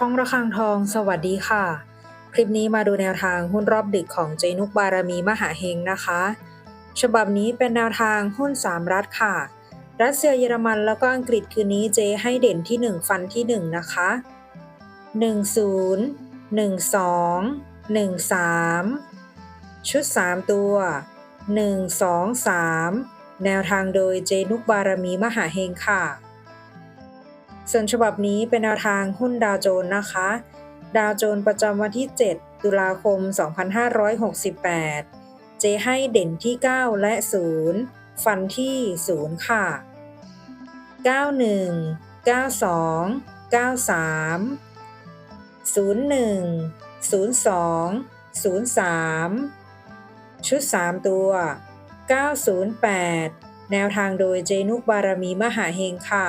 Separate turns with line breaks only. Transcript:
ช่องระฆังทอง สวัสดีค่ะ คลิปนี้มาดูแนวทางหุ้นรอบดึกของเจนุกบารมีมหาเฮงนะคะ ฉบับนี้เป็นแนวทางหุ้น 3 รัฐค่ะ รัสเซียเยอรมันแล้วก็อังกฤษคืนนี้เจให้เด่นที่ 1 ฟันที่ 1 นะคะ 10 12 13 ชุด 3 ตัว 1 2 3 แนวทางโดยเจนุกบารมีมหาเฮงค่ะ ส่วนฉบับนี้เป็นแนวทางหุ้นดาวโจน์นะคะ ดาวโจน์ประจำวันที่ 7 ตุลาคม 2568 เจให้เด่นที่ 9 และ 0 ฟันที่ 0 ค่ะ 91 92 93 01 02 03 ชุด 3 ตัว 908 แนวทางโดยเจนุกบารมีมหาเฮงค่ะ